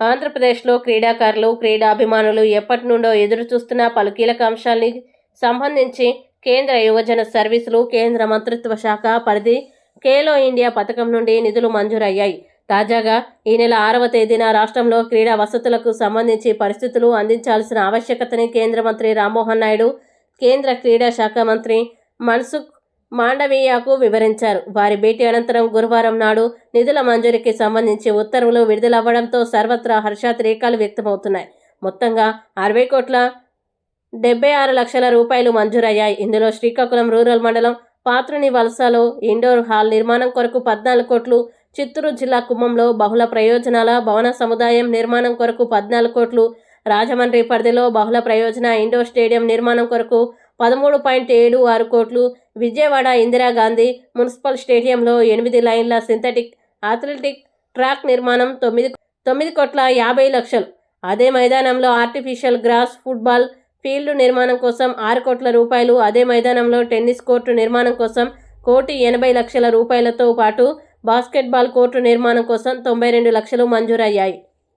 ఆంధ్రప్రదేశ్లో క్రీడాకారులు క్రీడాభిమానులు ఎప్పటి నుండో ఎదురు చూస్తున్న పలు కీలక అంశాల్ని సంబంధించి కేంద్ర యువజన సర్వీసులు కేంద్ర మంత్రిత్వ శాఖ పరిధి ఖేలో ఇండియా పథకం నుండి నిధులు మంజూరయ్యాయి. తాజాగా ఈ నెల ఆరవ తేదీన రాష్ట్రంలో క్రీడా వసతులకు సంబంధించి పరిస్థితులు అందించాల్సిన ఆవశ్యకతని కేంద్ర మంత్రి రామ్మోహన్ నాయుడు కేంద్ర క్రీడా శాఖ మంత్రి మన్సుఖ్ మాండవీయాకు వివరించారు. వారి భేటీ అనంతరం గురువారం నాడు నిధుల మంజూరీకి సంబంధించి ఉత్తర్వులు విడుదలవ్వడంతో సర్వత్రా హర్షాతిరేకాలు వ్యక్తమవుతున్నాయి. మొత్తంగా అరవై కోట్ల డెబ్బై ఆరు లక్షల రూపాయలు మంజూరయ్యాయి. ఇందులో శ్రీకాకుళం రూరల్ మండలం పాత్రుని వలసలో ఇండోర్ హాల్ నిర్మాణం కొరకు పద్నాలుగు కోట్లు చిత్తూరు జిల్లా కుమ్మంలో బహుళ ప్రయోజనాల భవన సముదాయం నిర్మాణం కొరకు పద్నాలుగు కోట్లు రాజమండ్రి పరిధిలో బహుళ ప్రయోజన ఇండోర్ స్టేడియం నిర్మాణం కొరకు పదమూడు పాయింట్ ఏడు ఆరు కోట్లు విజయవాడ ఇందిరాగాంధీ మున్సిపల్ స్టేడియంలో ఎనిమిది లైన్ల సింథటిక్ అథ్లెటిక్ ట్రాక్ నిర్మాణం తొమ్మిది తొమ్మిది కోట్ల యాభై లక్షలు. అదే మైదానంలో ఆర్టిఫిషియల్ గ్రాస్ ఫుట్బాల్ ఫీల్డ్ నిర్మాణం కోసం ఆరు కోట్ల రూపాయలు అదే మైదానంలో టెన్నిస్ కోర్టు నిర్మాణం కోసం కోటి ఎనభై లక్షల రూపాయలతో పాటు బాస్కెట్బాల్ కోర్టు నిర్మాణం కోసం తొంభై రెండు లక్షలు మంజూరయ్యాయి.